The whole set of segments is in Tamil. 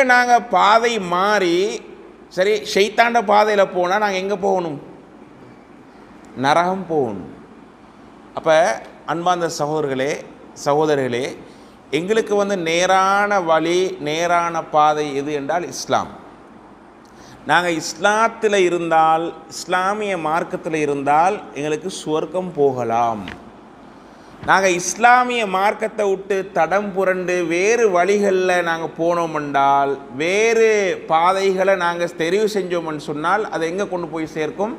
அங்கே நாங்கள் பாதை மாறி சரி ஷைத்தாண்ட பாதையில் போனால் நாங்கள் எங்கே போகணும்? நரகம் போகணும். அப்போ அன்பார்ந்த சகோதரர்களே சகோதரர்களே எங்களுக்கு வந்து நேரான வழி நேரான பாதை எது என்றால் இஸ்லாம். நாங்கள் இஸ்லாத்தில் இருந்தால் இஸ்லாமிய மார்க்கத்தில் இருந்தால் எங்களுக்கு சுவர்க்கம் போகலாம். நாங்கள் இஸ்லாமிய மார்க்கத்தை விட்டு தடம் புரண்டு வேறு வழிகளில் நாங்கள் போனோம் என்றால் வேறு பாதைகளை நாங்கள் தெரிவு செஞ்சோம்னு சொன்னால் அதை எங்கே கொண்டு போய் சேர்க்கும்?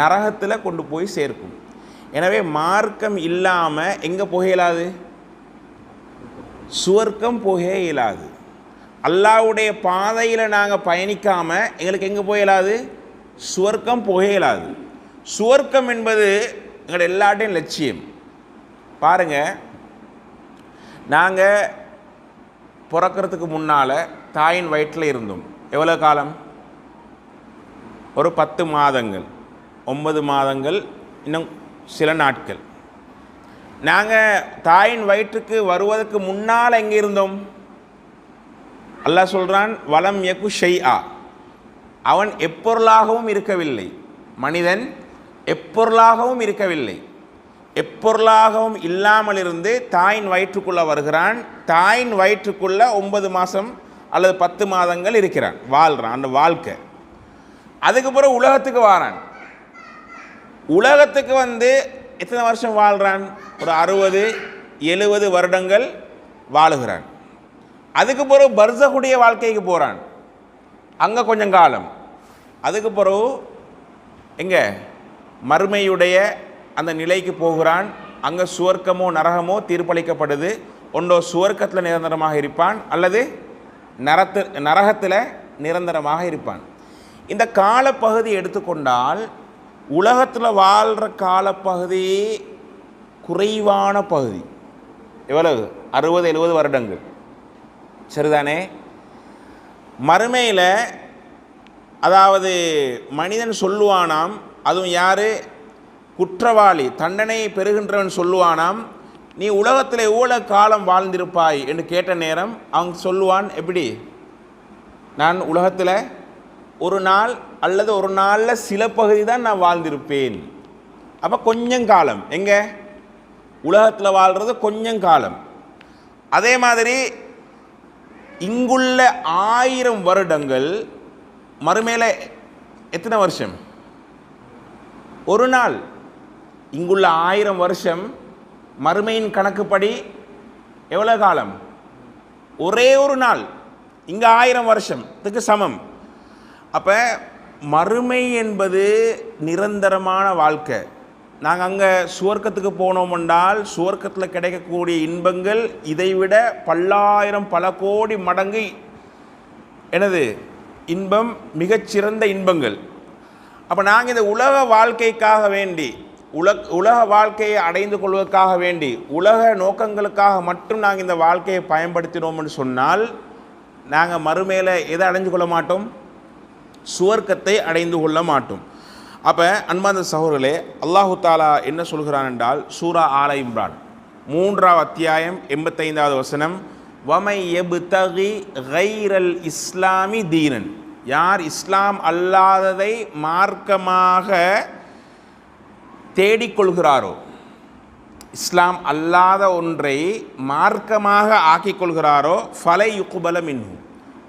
நரகத்தில் கொண்டு போய் சேர்க்கும். எனவே மார்க்கம் இல்லாமல் எங்கே போக இயலாது? சுவர்க்கம் போக இயலாது. அல்லாவுடைய பாதையில் நாங்கள் பயணிக்காமல் எங்களுக்கு எங்கே போக இயலாது? சுவர்க்கம் போக இயலாது. சுவர்க்கம் என்பது எங்களோட எல்லாட்டையும் லட்சியம். பாருங்க. நாங்கள் பிறக்கிறதுக்கு முன்னால் தாயின் வயிற்றில் இருந்தோம். எவ்வளோ காலம்? ஒரு பத்து மாதங்கள். ஒன்பது மாதங்கள் இன்னும் சில நாட்கள். நாங்கள் தாயின் வயிற்றுக்கு வருவதற்கு முன்னால் எங்கே இருந்தோம்? அல்லாஹ் சொல்கிறான் வலம் குஷய் ஆ அவன் எப்பொருளாகவும் இருக்கவில்லை. மனிதன் எப்பொருளாகவும் இருக்கவில்லை. எப்பொருளாகவும் இல்லாமல் இருந்து தாயின் வயிற்றுக்குள்ளே வருகிறான். தாயின் வயிற்றுக்குள்ளே ஒன்பது மாதம் அல்லது பத்து மாதங்கள் இருக்கிறான். வாழ்கிறான் அந்த வாழ்க்கை. அதுக்கு பிறகு உலகத்துக்கு வாரான். உலகத்துக்கு வந்து எத்தனை வருஷம் வாழ்கிறான் ஒரு அறுபது எழுபது வருடங்கள் வாழுகிறான். அதுக்கு பிறகு பர்சகுடைய வாழ்க்கைக்கு போகிறான் அங்கே கொஞ்சம் காலம். அதுக்கு பிறகு எங்கே? மறுமையுடைய அந்த நிலைக்கு போகிறான். அங்கே சுவர்க்கமோ நரகமோ தீர்ப்பளிக்கப்படுது. ஒன்றோ சுவர்க்கத்தில் நிரந்தரமாக இருப்பான் அல்லது நரத்து நரகத்தில் நிரந்தரமாக இருப்பான். இந்த காலப்பகுதி எடுத்துக்கொண்டால் உலகத்தில் வாழ்கிற காலப்பகுதி குறைவான பகுதி. எவ்வளவு? அறுபது எழுபது வருடங்கள். சரிதானே? மறுமையில் அதாவது மனிதன் சொல்லுவானாம் அதுவும் யார்? குற்றவாளி தண்டனை பெறுகின்றவன் சொல்லுவானாம் நீ உலகத்தில் எவ்வளோ காலம் வாழ்ந்திருப்பாய்? என்று கேட்ட நேரம் அவங்க சொல்லுவான் எப்படி? நான் உலகத்தில் ஒரு நாள் அல்லது ஒரு நாளில் சில பகுதி தான் நான் வாழ்ந்திருப்பேன். அப்போ கொஞ்சம் காலம். எங்கே? உலகத்தில் வாழ்கிறது கொஞ்சம் காலம். அதே மாதிரி இங்குள்ள ஆயிரம் வருடங்கள் மறுமையில் எத்தனை வருஷம்? ஒரு நாள். இங்குள்ள ஆயிரம் வருஷம் மறுமையின் கணக்குப்படி எவ்வளோ காலம்? ஒரே ஒரு நாள். இங்கே ஆயிரம் வருஷத்துக்கு சமம். அப்போ மறுமை என்பது நிரந்தரமான வாழ்க்கை. நாங்கள் அங்கே சுவர்க்கத்துக்கு போனோம் என்றால் சுவர்க்கத்தில் கிடைக்கக்கூடிய இன்பங்கள் இதைவிட பல்லாயிரம் பல கோடி மடங்கு எனது இன்பம் மிகச்சிறந்த இன்பங்கள். அப்போ நாங்கள் இந்த உலக வாழ்க்கைக்காக வேண்டி உலக உலக வாழ்க்கையை அடைந்து கொள்வதற்காக வேண்டி உலக நோக்கங்களுக்காக மட்டும் நாங்கள் இந்த வாழ்க்கையை பயன்படுத்தினோம்னு சொன்னால் நாங்கள் மறுமையில் எதை அடைஞ்சு கொள்ள மாட்டோம்? சுவர்க்கத்தை அடைந்து கொள்ள மாட்டோம். அப்போ அன்பாந்த சகோதரர்களே அல்லாஹு தாலா என்ன சொல்கிறான் என்றால் சூரா ஆல இம்ரான் மூன்றாவது அத்தியாயம் எண்பத்தைந்தாவது வசனம் வமை எபு தகி கைரல் இஸ்லாமி தீனன். யார் இஸ்லாம் அல்லாததை மார்க்கமாக தேடிக்கொள்கிறாரோ? இஸ்லாம் அல்லாத ஒன்றை மார்க்கமாக ஆக்கிக் கொள்கிறாரோ ஃபலை யுக்குபலம் இன்னும்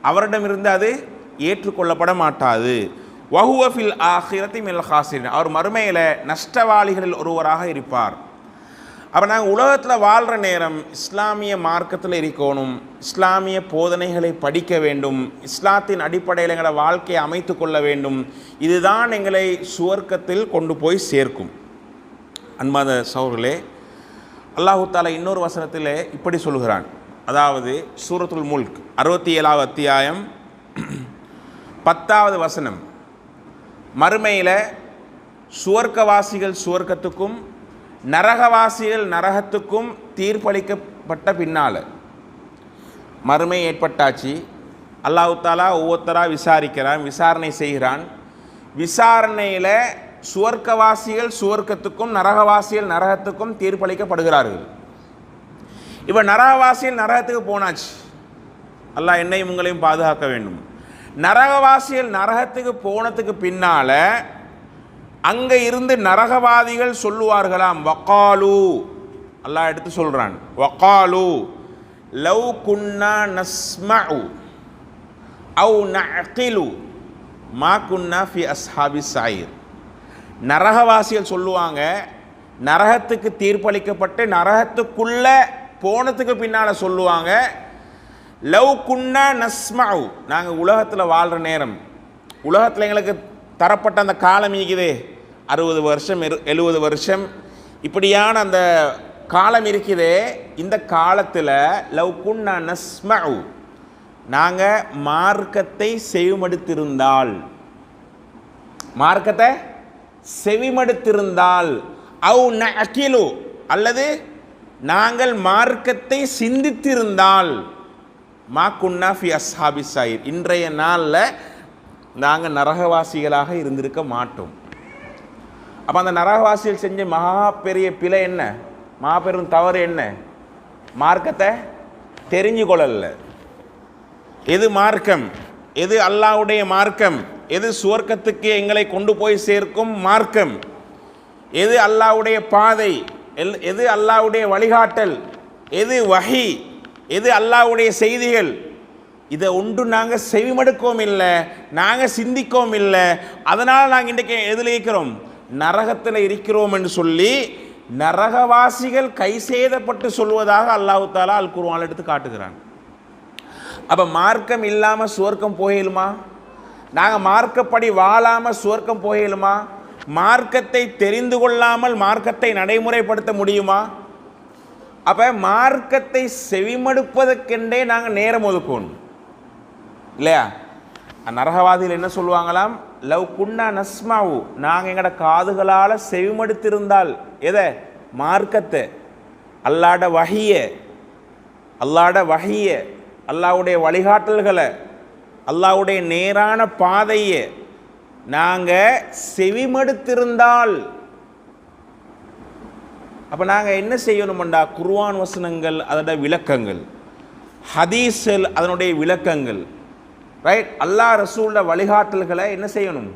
அவரிடமிருந்து அது ஏற்றுக்கொள்ளப்பட மாட்டாது. வஹுவஃபில் ஆஹிரத்தி மில் ஹாசிரின். அவர் மறுமையில் நஷ்டவாளிகளில் ஒருவராக இருப்பார். அப்போ நாங்கள் உலகத்தில் வாழ்கிற நேரம் இஸ்லாமிய மார்க்கத்தில் இருக்கணும். இஸ்லாமிய போதனைகளை படிக்க வேண்டும். இஸ்லாத்தின் அடிப்படையில் எங்களை வாழ்க்கையை அமைத்து கொள்ள வேண்டும். இதுதான் எங்களை சுவர்க்கத்தில் கொண்டு போய் சேர்க்கும். அன்பாத சௌர்களே அல்லாஹு தாலா இன்னொரு வசனத்தில் இப்படி சொல்கிறான் அதாவது சூரத்துல் முல்க் அறுபத்தி ஏழாவது அத்தியாயம் பத்தாவது வசனம். மறுமையில் சுவர்க்கவாசிகள் சுவர்க்கத்துக்கும் நரகவாசிகள் நரகத்துக்கும் தீர்ப்பளிக்கப்பட்ட பின்னால் மறுமை ஏற்பட்டாச்சு. அல்லாஹு தாலா ஒவ்வொருத்தராக விசாரிக்கிறான் விசாரணை செய்கிறான். விசாரணையில் சுவர்க்கவாசிகள் சுவர்க்கத்துக்கும் நரகவாசிகள் நரகத்துக்கும் தீர்ப்பளிக்கப்படுகிறார்கள். இப்போ நரகவாசிகள் நரகத்துக்கு போனாச்சு. அல்லாஹ் என்னையும் உங்களையும் பாதுகாக்க வேண்டும். நரகவாசிகள் நரகத்துக்கு போனதுக்கு பின்னால அங்கே இருந்து நரகவாதிகள் சொல்லுவார்களாம் வக்காலு. அல்லாஹ் எடுத்து சொல்கிறான் வக்காலு லவ் குன்னா நஸ்மஉ அவு நகிலு மா குன்னா ஃபி அஸ்ஹாபி சாயிர் நரகவாசிகள் சொல்லுவாங்க நரகத்துக்கு தீர்ப்பளிக்கப்பட்டு நரகத்துக்குள்ள போனதுக்கு பின்னால் சொல்லுவாங்க லவ் குன்னா நஸ்மாவு நாங்கள் உலகத்தில் வாழ்கிற நேரம். உலகத்தில் எங்களுக்கு தரப்பட்ட அந்த காலம் இருக்குது அறுபது வருஷம் எழுபது வருஷம். இப்படியான அந்த காலம் இருக்குது. இந்த காலத்தில் லவ் குன்னா நஸ்மஉ நாங்கள் மார்க்கத்தை செவிமடுத்திருந்தால் மார்க்கத்தை செவிமடுத்திருந்தால் அவு நகிலு அல்லது நாங்கள் மார்க்கத்தை சிந்தித்திருந்தால் மா குன்னா ஃபி அஸ்ஹாபி சாயிர் இன்றைய நாளில் நாங்கள் நரகவாசிகளாக இருந்திருக்க மாட்டோம். அப்போ அந்த நரகவாசிகள் செஞ்ச மகா பெரிய பிழை என்ன? மாபெரும் தவறு என்ன? மார்க்கத்தை தெரிஞ்சு கொள்ளல எது மார்க்கம்? எது அல்லாஹ்வுடைய மார்க்கம்? எது சுவர்க்கத்துக்கு எங்களை கொண்டு போய் சேர்க்கும் மார்க்கம்? எது அல்லாஹ்வுடைய பாதை? எல் எது அல்லாஹ்வுடைய வழிகாட்டல்? எது வகை? எது அல்லாஹ்வுடைய செய்திகள்? இதை ஒன்று நாங்கள் செவிமடுக்கவும் இல்லை நாங்கள் சிந்திக்கவும் இல்லை. அதனால் நாங்கள் இன்றைக்கு எதில் இருக்கிறோம்? நரகத்தில் இருக்கிறோம் என்று சொல்லி நரகவாசிகள் கை சேதப்பட்டு சொல்வதாக அல்லாஹு தாலா அல் குர்ஆன் எடுத்து காட்டுகிறான். அப்போ மார்க்கம் இல்லாமல் சுவர்க்கம் போயிடுமா நாங்கள் மார்க்கப்படி வாழாமல் சுவர்க்கம் போயிலுமா? மார்க்கத்தை தெரிந்து கொள்ளாமல் மார்க்கத்தை நடைமுறைப்படுத்த முடியுமா? அப்போ மார்க்கத்தை செவிமடுப்பதற்கென்றே நாங்கள் நேரம் ஒதுக்கணும். இல்லையா? நரகவாதிகள் என்ன சொல்லுவாங்களாம்? லவ் குண்ணா நஸ்மாவு. நாங்கள் எங்களோட காதுகளால் செவிமடுத்திருந்தால் எதை? மார்க்கத்தை. அல்லாட வகைய அல்லாட வகைய அல்லாவுடைய வழிகாட்டல்களை. அல்லாவுடைய நேரான பாதையை. நாங்கள் செவிமடுத்திருந்தால். அப்போ நாங்கள் என்ன செய்யணுமண்டா? குர்வான் வசனங்கள் அதோட விளக்கங்கள். ஹதீஸல் அதனுடைய விளக்கங்கள். ரைட் அல்லாஹ் ரசூலோட வழிகாட்டல்களை என்ன செய்யணும்?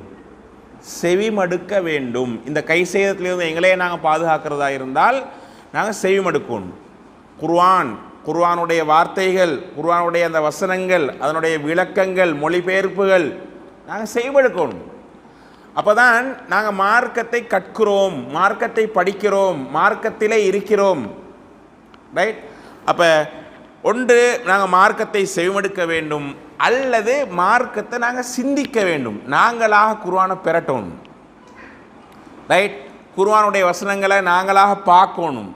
செவிமடுக்க வேண்டும். இந்த கை செய்தத்திலிருந்து எங்களையே நாங்கள் பாதுகாக்கிறதா இருந்தால் நாங்கள் செவிமடுக்கணும். குர்வான் குர்ஆனுடைய வார்த்தைகள் குர்ஆனுடைய அந்த வசனங்கள் அதனுடைய விளக்கங்கள் மொழிபெயர்ப்புகள் நாங்கள் செய்வெடுக்கணும். அப்போ தான் நாங்கள் மார்க்கத்தை கற்கிறோம் மார்க்கத்தை படிக்கிறோம் மார்க்கத்திலே இருக்கிறோம். ரைட் அப்போ ஒன்று நாங்கள் மார்க்கத்தை செவிமடுக்க வேண்டும் அல்லது மார்க்கத்தை நாங்கள் சிந்திக்க வேண்டும். நாங்களாக குர்வானை பெறட்டணும் ரைட் குர்வானுடைய வசனங்களை நாங்களாக பார்க்கணும்.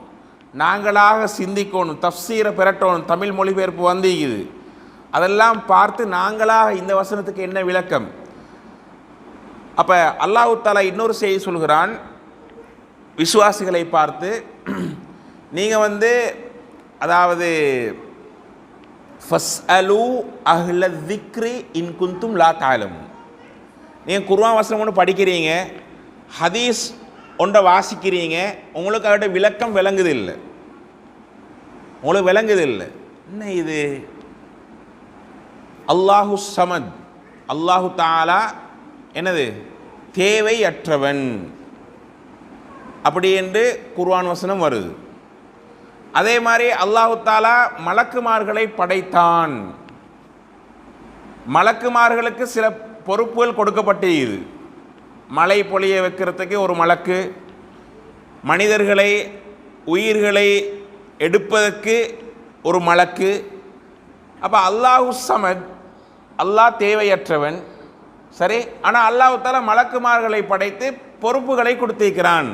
நாங்களாக சிந்திக்கணும் தஃப்சீரை பெறட்டணும் தமிழ் மொழிபெயர்ப்பு வந்திக்குது அதெல்லாம் பார்த்து நாங்களாக இந்த வசனத்துக்கு என்ன விளக்கம்? அப்போ அல்லாஹு தாலா இன்னொரு செய்தி சொல்கிறான் விசுவாசிகளை பார்த்து நீங்கள் வந்து அதாவது ஃபஸ் அலு அஹ்ல திக்ரி இன் குந்தும் லா தாலும் நீங்கள் குருவா வசனம் ஒன்று படிக்கிறீங்க ஹதீஸ் ஒன்றை வாசிக்கிறீங்க உங்களுக்கு அவர்கிட்ட விளக்கம் விளங்குது இல்லை. உங்களுக்கு விளங்குது இல்லை. என்ன இது? அல்லாஹு சமத். அல்லாஹு தாலா என்னது? தேவையற்றவன். அப்படி என்று குர்வான் வசனம் வருது. அதே மாதிரி அல்லாஹு தாலா மலக்குமார்களை படைத்தான். மலக்குமார்களுக்கு சில பொறுப்புகள் கொடுக்கப்பட்டிருக்குது மழை பொழிய வைக்கிறதுக்கு ஒரு மலக்கு. மனிதர்களை உயிர்களை எடுப்பதற்கு ஒரு மலக்கு. அப்போ அல்லாஹு சமத் அல்லாஹ் தேவையற்றவன். சரி? ஆனால் அல்லாஹு தால மலக்குமார்களை படைத்து பொறுப்புகளை கொடுத்திருக்கிறான்.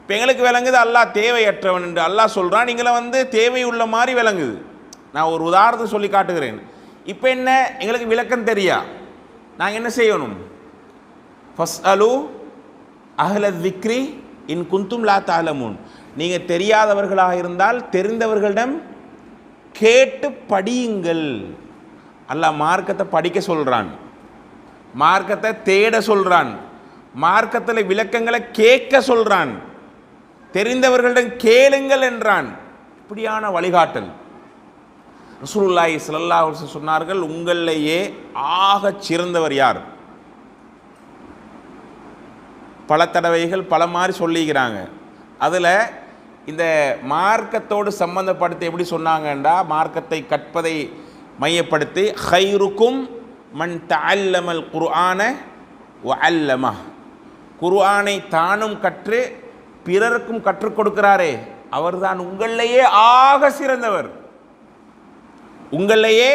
இப்போ எங்களுக்கு விளங்குது அல்லாஹ் தேவையற்றவன் என்று. அல்லாஹ் சொல்கிறான் எங்களை வந்து தேவை உள்ள மாதிரி விளங்குது. நான் ஒரு உதாரணத்தை சொல்லி காட்டுகிறேன். இப்போ என்ன? எங்களுக்கு விளக்கம் தெரியா? நாங்கள் என்ன செய்யணும்? ஃபஸ்ட் அலு அஹ்லத் விக்ரி இன் குந்தும் லா தாலமுன் நீங்கள் தெரியாதவர்களாக இருந்தால் தெரிந்தவர்களிடம் கேட்டு படியுங்கள். அல்ல மார்க்கத்தை படிக்க சொல்கிறான் மார்க்கத்தை தேட சொல்கிறான் மார்க்கத்தில் விளக்கங்களை கேட்க சொல்கிறான் தெரிந்தவர்களிடம் கேளுங்கள் என்றான். இப்படியான வழிகாட்டல். ரசூலுல்லாஹி சல்லா சொன்னார்கள் உங்களிலேயே ஆகச் சிறந்தவர் யார்? பல தடவைகள் பல மாதிரி சொல்லிக்கிறாங்க. அதில் இந்த மார்க்கத்தோடு சம்பந்தப்படுத்தி எப்படி சொன்னாங்கண்டா? மார்க்கத்தை கற்பதை மையப்படுத்தி ஹைருக்கும் மன் தல்லமல் குர்ஆன அல்லமா அல்லம குர்ஆனை தானும் கற்று பிறருக்கும் கற்றுக் கொடுக்கிறாரே. அவர்தான் உங்களிலேயே ஆக சிறந்தவர். உங்களிலேயே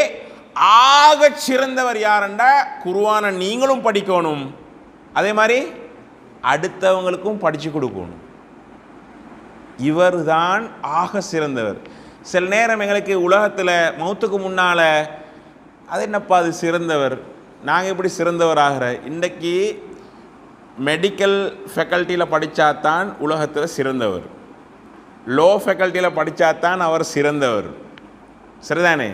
ஆக சிறந்தவர் யாருண்டா? குருவானை நீங்களும் படிக்கணும். அதே மாதிரி அடுத்தவங்களுக்கும் படித்து கொடுக்கணும். இவர் தான் ஆக சிறந்தவர். சில நேரம் எங்களுக்கு உலகத்தில் மௌத்துக்கு முன்னால் அது என்னப்பா அது சிறந்தவர்? நாங்கள் எப்படி சிறந்தவர் ஆகிற இன்றைக்கி மெடிக்கல் ஃபேக்கல்ட்டியில் படித்தாதான் உலகத்தில் சிறந்தவர். லோ ஃபேக்கல்ட்டியில் படித்தாதான் அவர் சிறந்தவர். சரிதானே?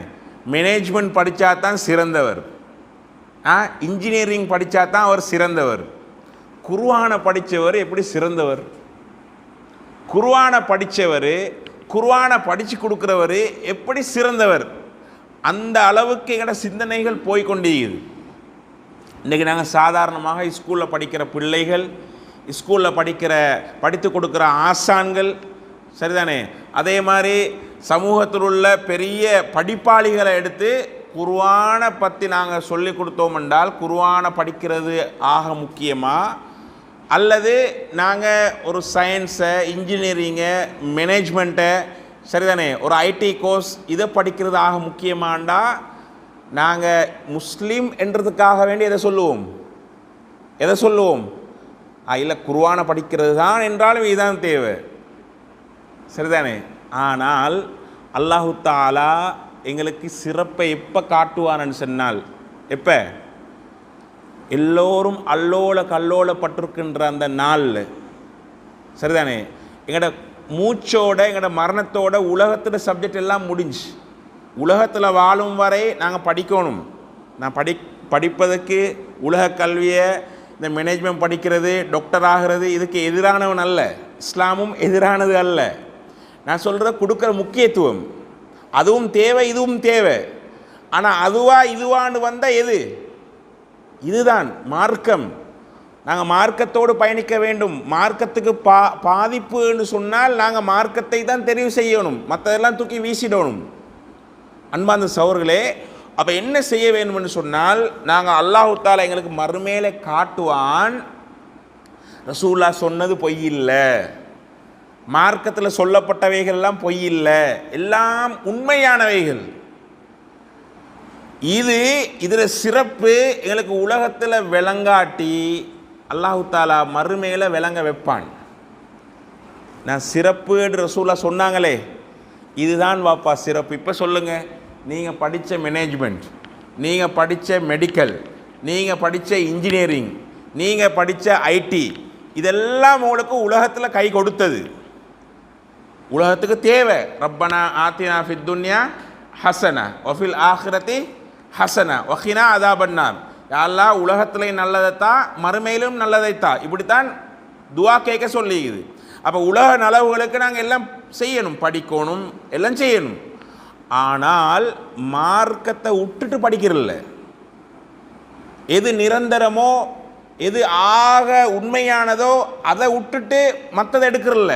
மேனேஜ்மெண்ட் படித்தா தான் சிறந்தவர். ஆ இன்ஜினியரிங் படித்தா தான் அவர் சிறந்தவர். குருவானை படித்தவர் எப்படி சிறந்தவர்? குருவானை படித்தவர் குருவானை படித்து கொடுக்குறவர் எப்படி சிறந்தவர்? அந்த அளவுக்கு எங்களோட சிந்தனைகள் போய்கொண்டிருக்குது. இன்றைக்கி நாங்கள் சாதாரணமாக ஸ்கூலில் படிக்கிற பிள்ளைகள் ஸ்கூலில் படிக்கிற படித்து கொடுக்குற ஆசான்கள் சரிதானே? அதே மாதிரி சமூகத்தில் உள்ள பெரிய படிப்பாளிகளை எடுத்து குருவானை பற்றி நாங்கள் சொல்லி கொடுத்தோம் என்றால் குருவானை படிக்கிறது ஆக முக்கியமாக அல்லது நாங்கள் ஒரு சயின்ஸை இன்ஜினியரிங்கை மேனேஜ்மெண்ட்டை சரிதானே ஒரு ஐடி கோர்ஸ் இதை படிக்கிறதாக முக்கியமாண்டா நாங்கள் முஸ்லீம் என்றதுக்காக வேண்டி எதை சொல்லுவோம்? எதை சொல்லுவோம்? இல்லை குருவானை படிக்கிறது தான் என்றாலும் இதுதான் தேவை. சரிதானே? ஆனால் அல்லாஹு தாலா எங்களுக்கு சிறப்பை எப்போ காட்டுவான்னு சொன்னால் எப்போ? எல்லோரும் அல்லோல கல்லோலப்பட்டிருக்கின்ற அந்த நாளில். சரிதானே? எங்களோட மூச்சோட எங்களோட மரணத்தோட உலகத்தோட சப்ஜெக்ட் எல்லாம் முடிஞ்சு. உலகத்தில் வாழும் வரை நாங்கள் படிக்கணும். நான் படி படிப்பதற்கு உலக கல்வியை இந்த மேனேஜ்மெண்ட் படிக்கிறது டாக்டர் ஆகிறது இதுக்கு எதிரானவன் அல்ல. இஸ்லாமும் எதிரானது அல்ல. நான் சொல்கிறத கொடுக்குற முக்கியத்துவம். அதுவும் தேவை இதுவும் தேவை. ஆனால் அதுவா இதுவான்னு வந்தால் எது? இதுதான் மார்க்கம். நாங்கள் மார்க்கத்தோடு பயணிக்க வேண்டும். மார்க்கத்துக்கு பா பாதிப்புன்னு சொன்னால் நாங்கள் மார்க்கத்தை தான் தெரிவு செய்யணும். மற்றதெல்லாம் தூக்கி வீசிடணும். அன்பாந்த சவர்களே அப்போ என்ன செய்ய வேணும்னு சொன்னால் நாங்கள் அல்லாஹு தாலா எங்களுக்கு மறுமேலே காட்டுவான் ரசூல்லா சொன்னது பொய் இல்லை. மார்க்கத்தில் சொல்லப்பட்டவைகள்லாம் பொய் இல்லை. எல்லாம் உண்மையானவைகள். இது இதில் சிறப்பு எங்களுக்கு உலகத்தில் விளங்காட்டி அல்லாஹு தாலா மறுமையில் விளங்க வைப்பான். நான் சிறப்புன்ற ரசூலா சொன்னாங்களே இதுதான் வாப்பா சிறப்பு. இப்போ சொல்லுங்கள் நீங்கள் படித்த மேனேஜ்மெண்ட் நீங்கள் படித்த மெடிக்கல் நீங்கள் படித்த இன்ஜினியரிங் நீங்கள் படித்த ஐடி இதெல்லாம் உங்களுக்கு உலகத்தில் கை கொடுத்தது. உலகத்துக்கு தேவை. ரப்பனா ஆத்தினா ஃபித் துன்யா ஹசனா ஒஃபில் ஆஹிரத்தி ஹசனா ஒஹினா அதாபன்னார். யாரெல்லாம் உலகத்துலேயும் நல்லதைத்தா மறுமையிலும் நல்லதைத்தா இப்படித்தான் துவா கேட்க சொல்லிக்குது. அப்போ உலக நலவுகளுக்கு நாங்கள் எல்லாம் செய்யணும் படிக்கணும் எல்லாம் செய்யணும். ஆனால் மார்க்கத்தை விட்டுட்டு படிக்கிறதில்ல. எது நிரந்தரமோ எது ஆக உண்மையானதோ அதை விட்டுட்டு மற்றதை எடுக்கிறதில்ல.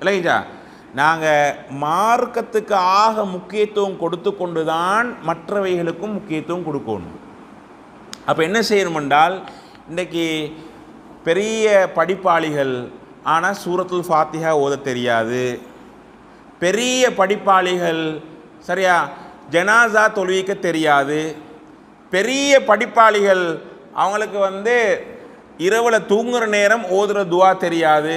இல்லைங்கச்சா நாங்கள் மார்க்கத்துக்கு ஆக முக்கியத்துவம் கொடுத்து கொண்டு தான் மற்றவைகளுக்கும் முக்கியத்துவம் கொடுக்கணும். அப்போ என்ன செய்யணும் என்றால் இன்றைக்கி பெரிய படிப்பாளிகள் ஆனால் சூரத்துல் ஃபாத்திஹா ஓத தெரியாது. பெரிய படிப்பாளிகள் சரியா ஜனாசா தொழுவிக்க தெரியாது. பெரிய படிப்பாளிகள் அவங்களுக்கு வந்து இரவில் தூங்குகிற நேரம் ஓதுகிற துவா தெரியாது.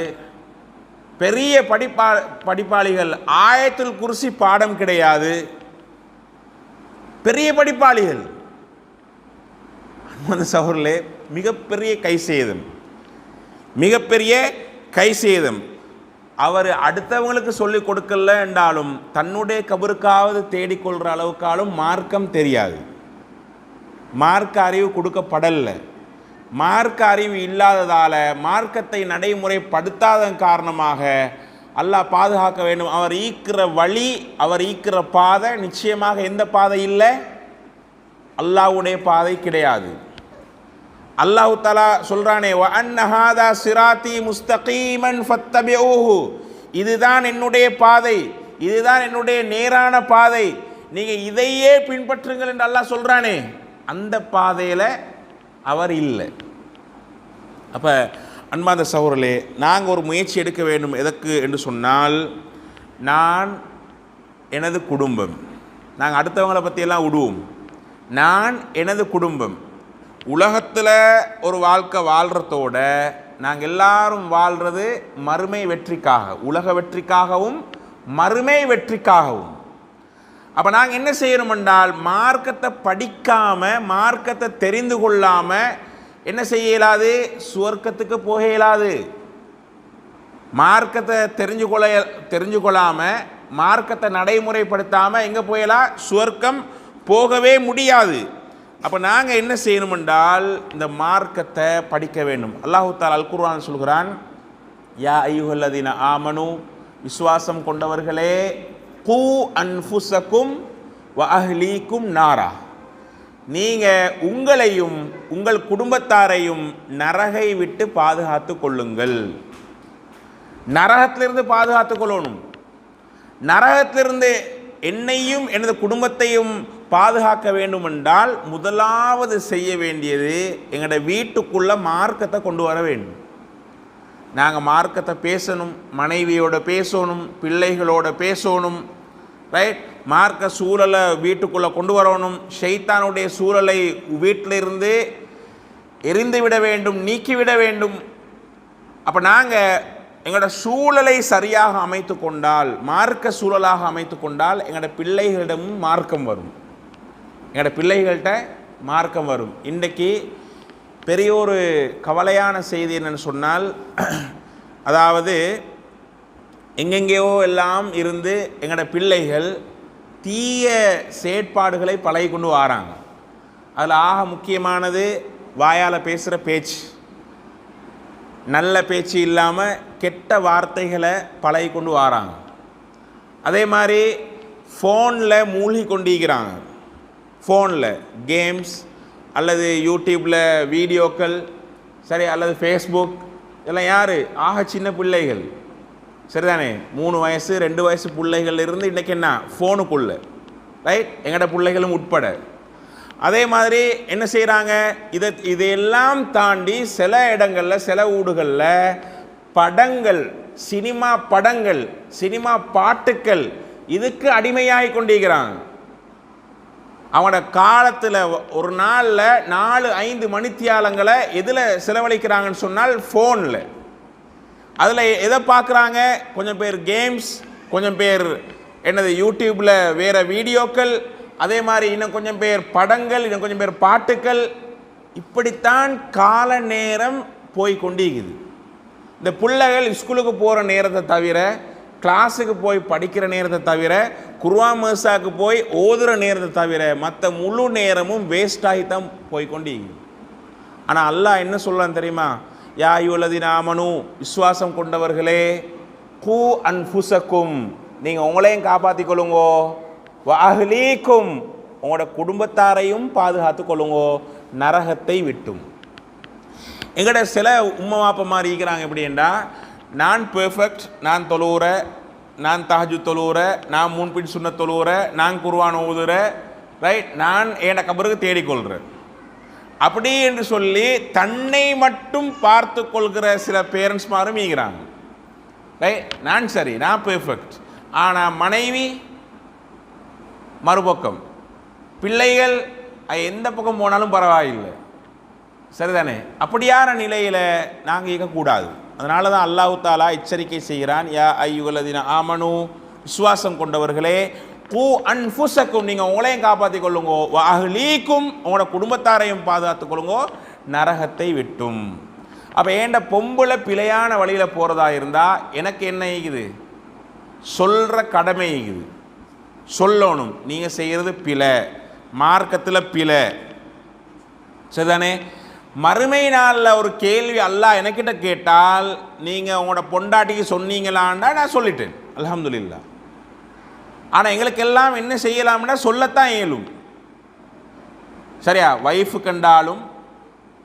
பெரிய படிப்பா படிப்பாளிகள் ஆயத்தில் குருசி பாடம் கிடையாது. பெரிய படிப்பாளிகள். அந்த சகோதரர்களே மிகப்பெரிய கை சேதம் மிகப்பெரிய கை சேதம் அவர் அடுத்தவங்களுக்கு சொல்லிக் கொடுக்கல என்றாலும் தன்னுடைய கபருக்காவது தேடிக்கொள்கிற அளவுக்காலும் மார்க்கம் தெரியாது. மார்க்க அறிவு கொடுக்கப்படலை. மார்க்க அறிவு இல்லாததால் மார்க்கத்தை நடைமுறைப்படுத்தாதன் காரணமாக அல்லாஹ் பாதுகாக்க வேண்டும். அவர் ஈக்கிற வழி அவர் ஈக்கிற பாதை நிச்சயமாக எந்த பாதை இல்லை? அல்லாஹ்வுடைய பாதை கிடையாது. அல்லாஹ் தலா சொல்கிறானே "வ சிராத்தி முஸ்தகீமன் ஃபத்தபிஊஹு. இதுதான் என்னுடைய பாதை. இதுதான் என்னுடைய நேரான பாதை. நீங்கள் இதையே பின்பற்றுங்கள் என்று அல்லாஹ் சொல்கிறானே அந்த பாதையில் அவர் இல்லை. அப்போ அன்பாந்த சகோதரர்களே நாங்கள் ஒரு முயற்சி எடுக்க வேண்டும் எதற்கு என்று சொன்னால் நான் எனது குடும்பம் நாங்கள் அடுத்தவங்களை பற்றியெல்லாம் விடுவோம். நான் எனது குடும்பம் உலகத்தில் ஒரு வாழ்க்கை வாழ்கிறதோட நாங்கள் எல்லாரும் வாழ்கிறது மறுமை வெற்றிக்காக உலக வெற்றிக்காகவும் மறுமை வெற்றிக்காகவும். அப்போ நாங்கள் என்ன செய்யணும் என்றால் மார்க்கத்தை படிக்காமல் மார்க்கத்தை தெரிந்து கொள்ளாமல் என்ன செய்ய இயலாது? சுவர்க்கத்துக்கு போக இயலாது. மார்க்கத்தை தெரிஞ்சு கொள்ள தெரிஞ்சு கொள்ளாமல் மார்க்கத்தை நடைமுறைப்படுத்தாமல் எங்கே போயலாம் சுவர்க்கம் போகவே முடியாது. அப்போ நாங்கள் என்ன செய்யணும் என்றால் இந்த மார்க்கத்தை படிக்க வேண்டும். அல்லாஹு தால் அல் குர்ஆன் சொல்கிறான் யா ஐயுஹல்லதீன ஆமனு விசுவாசம் கொண்டவர்களே கூ அன்ஃபுசக்கும் வ அஹ்லீக்கும் நாரா. நீங்கள் உங்களையும் உங்கள் குடும்பத்தாரையும் நரகை விட்டு பாதுகாத்து கொள்ளுங்கள். நரகத்திலிருந்து பாதுகாத்து கொள்ளணும். நரகத்திலிருந்து என்னையும் எனது குடும்பத்தையும் பாதுகாக்க வேண்டுமென்றால் முதலாவது செய்ய வேண்டியது எங்களோட வீட்டுக்குள்ளே மார்க்கத்தை கொண்டு வர வேண்டும். நாங்கள் மார்க்கத்தை பேசணும் மனைவியோட பேசணும் பிள்ளைகளோட பேசணும் ரைட் மார்க்க சூழலை வீட்டுக்குள்ளே கொண்டு வரணும். ஷைத்தானுடைய சூழலை வீட்டில் இருந்து எரிந்து விட வேண்டும் நீக்கிவிட வேண்டும். அப்போ நாங்கள் எங்களோட சூழலை சரியாக அமைத்து கொண்டால் மார்க்க சூழலாக அமைத்து கொண்டால் எங்களோட பிள்ளைகளிடமும் மார்க்கம் வரும். எங்களோட பிள்ளைகள்கிட்ட மார்க்கம் வரும். இன்றைக்கி பெரிய ஒரு கவலையான செய்தி என்னன்னு சொன்னால் அதாவது எங்கெங்கேயோ எல்லாம் இருந்து எங்களோட பிள்ளைகள் தீய செயற்பாடுகளை பழகி கொண்டு வராங்க. அதில் ஆக முக்கியமானது வாயால் பேசுகிற பேச்சு. நல்ல பேச்சு இல்லாமல் கெட்ட வார்த்தைகளை பழகி கொண்டு வராங்க. அதே மாதிரி ஃபோனில் மூழ்கி கொண்டிருக்கிறாங்க. ஃபோனில் கேம்ஸ் அல்லது யூடியூப்பில் வீடியோக்கள் சரி அல்லது ஃபேஸ்புக் இதெல்லாம் யார்? ஆக சின்ன பிள்ளைகள். சரிதானே? மூணு வயசு ரெண்டு வயசு பிள்ளைகள் இருந்து இன்றைக்கி என்ன? ஃபோனுக்குள்ளே ரைட் எங்களோட பிள்ளைகளும் உட்பட. அதே மாதிரி என்ன செய்கிறாங்க இதை இதையெல்லாம் தாண்டி சில இடங்களில் சில ஊடுகளில் படங்கள் சினிமா படங்கள் சினிமா பாட்டுக்கள் இதுக்கு அடிமையாகி கொண்டிருக்கிறாங்க. அவனோட காலத்தில் ஒரு நாளில் நாலு ஐந்து மணித்தியாலங்களை எதில் செலவழிக்கிறாங்கன்னு சொன்னால் ஃபோனில் அதில் எதை பார்க்குறாங்க? கொஞ்சம் பேர் கேம்ஸ் கொஞ்சம் பேர் என்னது யூடியூப்பில் வேறு வீடியோக்கள் அதே மாதிரி இன்னும் கொஞ்சம் பேர் படங்கள் இன்னும் கொஞ்சம் பேர் பாட்டுக்கள். இப்படித்தான் கால நேரம் போய் கொண்டிருக்குது. இந்த பிள்ளைகள் ஸ்கூலுக்கு போகிற நேரத்தை தவிர கிளாஸுக்கு போய் படிக்கிற நேரத்தை தவிர குர்வா மர்சாவுக்கு போய் ஓதுகிற நேரத்தை தவிர மற்ற முழு நேரமும் வேஸ்டாகி தான் போய் ஆனால் அல்லாஹ் என்ன சொல்லலாம் தெரியுமா? யா யுவலதி நாமனு விசுவாசம் கொண்டவர்களே கூ அன்புசக்கும் நீங்கள் உங்களையும் காப்பாற்றி கொள்ளுங்கோ. வாஹ்லீக்கும் உங்களோட குடும்பத்தாரையும் பாதுகாத்து கொள்ளுங்கோ. நரகத்தை விட்டும். எங்கட சில உம்மா வாப்பா இருக்கிறாங்க எப்படின்னா நான் பெர்ஃபெக்ட் நான் தொழுவுற நான் தஹஜு தொழுவுற நான் முன்பின் சுண்ண தொழுவுற நான் குருவான் ஓதுற ரைட் நான் என கபருக்கு தேடிக்கொள்கிறேன் அப்படி என்று சொல்லி தன்னை மட்டும் பார்த்து கொள்கிற சில பேரண்ட்ஸ் மாரும் ஈகிறாங்க ரைட் நான் சரி நான் பெர்ஃபெக்ட் ஆனால் மனைவி மறுபக்கம். பிள்ளைகள் எந்த பக்கம் போனாலும் பரவாயில்லை. சரிதானே? அப்படியான நிலையில் நாங்கள் இருக்கக்கூடாது. அதனால தான் அல்லாஹு தாலா எச்சரிக்கை செய்கிறான் யா ஐயுகலதின ஆமனு விசுவாசம் கொண்டவர்களே பூ அன்புசக்கும் நீங்கள் உங்களையும் காப்பாற்றிக் கொள்ளுங்கோ வாஹ்லீக்கும் உங்களோட குடும்பத்தாரையும் பாதுகாத்துக் கொள்ளுங்கோ நரகத்தை விட்டும். அப்போ ஏண்ட பொம்பளை பிழையான வழியில் போகிறதா இருந்தால் எனக்கு என்ன ஈகுது? சொல்கிற கடமை ஈகுது. சொல்லணும் நீங்கள் செய்கிறது பிழை மார்க்கத்தில் பிழை. சரிதானே? மறுமை நாளில் ஒரு கேள்வி அல்லாஹ் எனக்கிட்ட கேட்டால் நீங்கள் உங்களோட பொண்டாட்டிக்கு சொன்னீங்களான்டா நான் சொல்லிட்டேன். அல்ஹம்துலில்லாஹ் ஆனால் எங்களுக்கெல்லாம் என்ன செய்யலாம்னா சொல்லத்தான் இயலும். சரியா? ஒய்ஃபு கண்டாலும்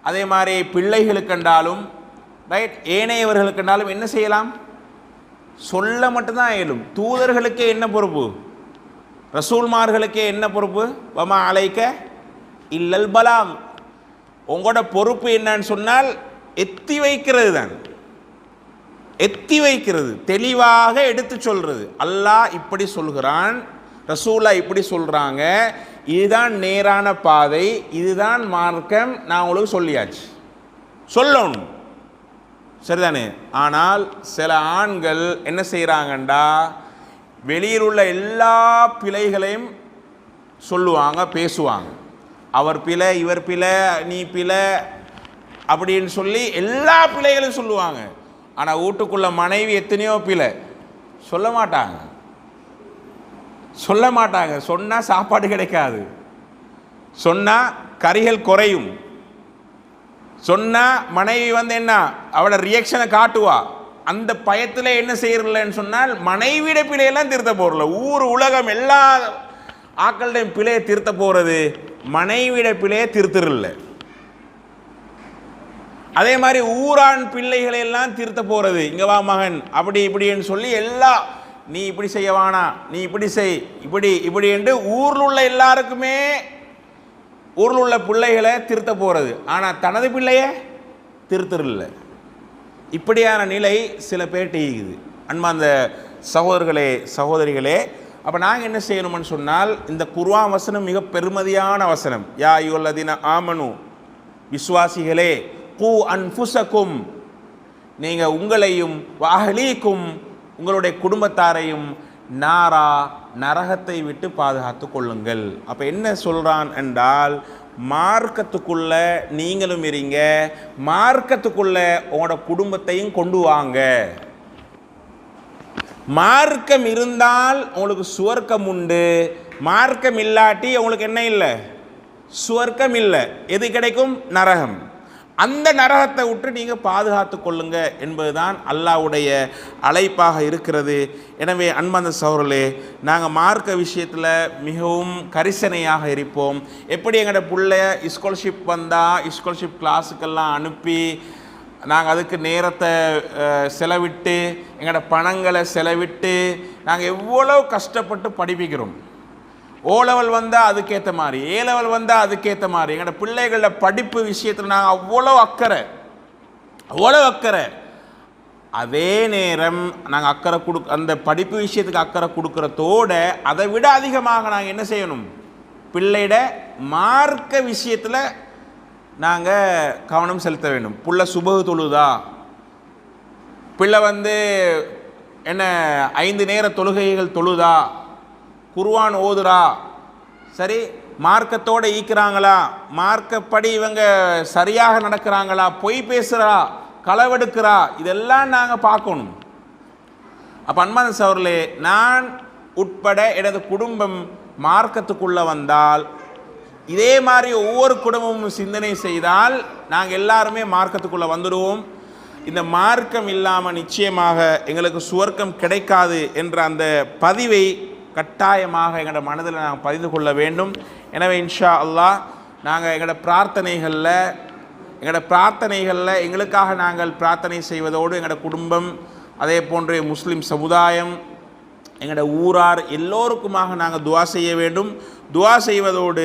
அதே மாதிரி பிள்ளைகளுக்கு கண்டாலும் ரைட் ஏனையவர்களுக்கு கண்டாலும் என்ன செய்யலாம்? சொல்ல மட்டும்தான் இயலும். தூதர்களுக்கே என்ன பொறுப்பு? ரசூல்மார்களுக்கே என்ன பொறுப்பு? வமா அலைக்க இல்லல் பலாம் உங்களோட பொறுப்பு என்னன்னு சொன்னால் எத்தி வைக்கிறது தான். எத்தி வைக்கிறது தெளிவாக எடுத்து சொல்கிறது அல்லாஹ் இப்படி சொல்கிறான் ரசூலா இப்படி சொல்கிறாங்க இதுதான் நேரான பாதை இதுதான் மார்க்கம். நான் உங்களுக்கு சொல்லியாச்சு. சொல்லணும். சரிதானே? ஆனால் சில ஆண்கள் என்ன செய்கிறாங்கண்டா வெளியில் உள்ள எல்லா பிழைகளையும் சொல்லுவாங்க பேசுவாங்க. அவர் பிழை இவர் பிழை நீ பிழை அப்படின்னு சொல்லி எல்லா பிள்ளைகளும் சொல்லுவாங்க. ஆனால் வீட்டுக்குள்ள மனைவி எத்தனையோ பிழை. சொல்ல மாட்டாங்க. சொல்ல மாட்டாங்க. சொன்னால் சாப்பாடு கிடைக்காது. சொன்னால் கறிகள் குறையும். சொன்னால் மனைவி வந்து என்ன அவளோட ரியாக்ஷனை காட்டுவா. அந்த பயத்தில் என்ன செய்யறலன்னு சொன்னால் மனைவியோட பிழையெல்லாம் திருத்த போகிறல ஊர் உலகம் எல்லா ஆக்கள்டையும் பிழையை திருத்த போகிறது மனைவிடப்பிலே பிழையை அதே மாதிரி ஊரான் பிள்ளைகளை எல்லாம் திருத்த போகிறது இங்கே வா மகன் அப்படி இப்படின்னு சொல்லி எல்லா நீ இப்படி செய்ய வேணா நீ இப்படி செய் இப்படி இப்படி என்று ஊரில் உள்ள எல்லாருக்குமே ஊரில் உள்ள பிள்ளைகளை திருத்த போகிறது ஆனால் தனது பிள்ளைய திருத்தரில்ல இப்படியான நிலை சில பேர்கிட்ட இருக்குது. அன்பா அந்த சகோதரர்களே சகோதரிகளே அப்போ நாங்கள் என்ன செய்யணும்னு சொன்னால் இந்த குர்ஆன் வசனம் மிக பெருமதியான வசனம். யா யுல்லதின ஆமனு விஸ்வாசிகளே கூ அன்புசக்கும் நீங்கள் உங்களையும் வாகலீக்கும் உங்களுடைய குடும்பத்தாரையும் நாரா நரகத்தை விட்டு பாதுகாத்து கொள்ளுங்கள். அப்போ என்ன சொல்கிறான் என்றால் மார்க்கத்துக்குள்ள நீங்களும் இருங்க மார்க்கத்துக்குள்ள உங்களோட குடும்பத்தையும் கொண்டு வாங்க. மார்க்கம் இருந்தால் உங்களுக்கு சுவர்க்கம் உண்டு. மார்க்கம் இல்லாட்டி உங்களுக்கு என்ன இல்லை? சுவர்க்கம் இல்லை. எது கிடைக்கும்? நரகம். அந்த நரகத்தை விட்டு நீங்கள் பாதுகாத்து கொள்ளுங்க என்பதுதான் அல்லாஹ்வுடைய அழைப்பாக இருக்கிறது. எனவே அன்பந்த சௌரலே நாங்கள் மார்க்க விஷயத்தில் மிகவும் கரிசனையாக இருப்போம். எப்படி எங்களோட பிள்ளைய ஸ்காலர்ஷிப் வந்தால் ஸ்காலர்ஷிப் கிளாஸுக்கெல்லாம் அனுப்பி நாங்கள் அதுக்கு நேரத்தை செலவிட்டு எங்களோட பணங்களை செலவிட்டு நாங்கள் எவ்வளோ கஷ்டப்பட்டு படிப்பிக்கிறோம். ஓ லெவல் வந்தால் அதுக்கேற்ற மாதிரி ஏ லெவல் வந்தால் அதுக்கேற்ற மாதிரி எங்களோட பிள்ளைகளோட படிப்பு விஷயத்தில் நாங்கள் அவ்வளோ அக்கறை அவ்வளோ அக்கறை. அதே நேரம் நாங்கள் அக்கறை கொடு அந்த படிப்பு விஷயத்துக்கு அக்கறை கொடுக்குறதோட அதை விட அதிகமாக நாங்கள் என்ன செய்யணும்? பிள்ளையிட மார்க்க விஷயத்தில் நாங்கள் கவனம் செலுத்த வேண்டும். புள்ள சுபகு தொழுதா? பிள்ளை வந்து என்ன ஐந்து நேர தொழுகைகள் தொழுதா? குருவான் ஓதுறா? சரி மார்க்கத்தோடு ஈக்கிறாங்களா? மார்க்கப்படி இவங்க சரியாக நடக்கிறாங்களா? பொய் பேசுகிறா களவெடுக்கிறா? இதெல்லாம் நாங்கள் பார்க்கணும். அப்போ அன்பான சவர்களே நான் உட்பட எனது குடும்பம் மார்க்கத்துக்குள்ளே வந்தால் இதே மாதிரி ஒவ்வொரு குடும்பமும் சிந்தனை செய்தால் நாங்கள் எல்லாருமே மார்க்கத்துக்குள்ளே வந்துடுவோம். இந்த மார்க்கம் இல்லாமல் நிச்சயமாக எங்களுக்கு சுவர்க்கம் கிடைக்காது என்ற அந்த பதிவை கட்டாயமாக எங்களோட மனதில் நாங்கள் பதிந்து கொள்ள வேண்டும். எனவே இன்ஷா அல்லாஹ் நாங்கள் எங்களோட பிரார்த்தனைகளில் எங்களோட பிரார்த்தனைகளில் எங்களுக்காக நாங்கள் பிரார்த்தனை செய்வதோடு எங்களோட குடும்பம் அதே போன்று முஸ்லீம் சமுதாயம் எங்களோட ஊரார் எல்லோருக்குமாக நாங்கள் துவா செய்ய வேண்டும். துவா செய்வதோடு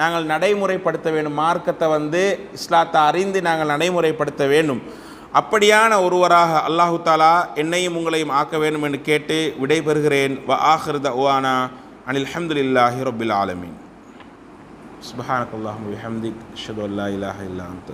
நாங்கள் நடைமுறைப்படுத்த வேண்டும். மார்க்கத்தை வந்து இஸ்லாத்தை அறிந்து நாங்கள் நடைமுறைப்படுத்த வேண்டும். அப்படியான ஒருவராக அல்லாஹு தாலா என்னையும் உங்களையும் ஆக்க வேண்டும் என்று கேட்டு விடைபெறுகிறேன். வ ஆஹிருத ஓவானா அனில் அஹமதுல்லாஹி ரொபில் ஆலமீன். சுபஹானக் அல்லாஹம் ஹம்திக் அஷ்ஹது அல்லா இலாஹ இல்லா அன்த.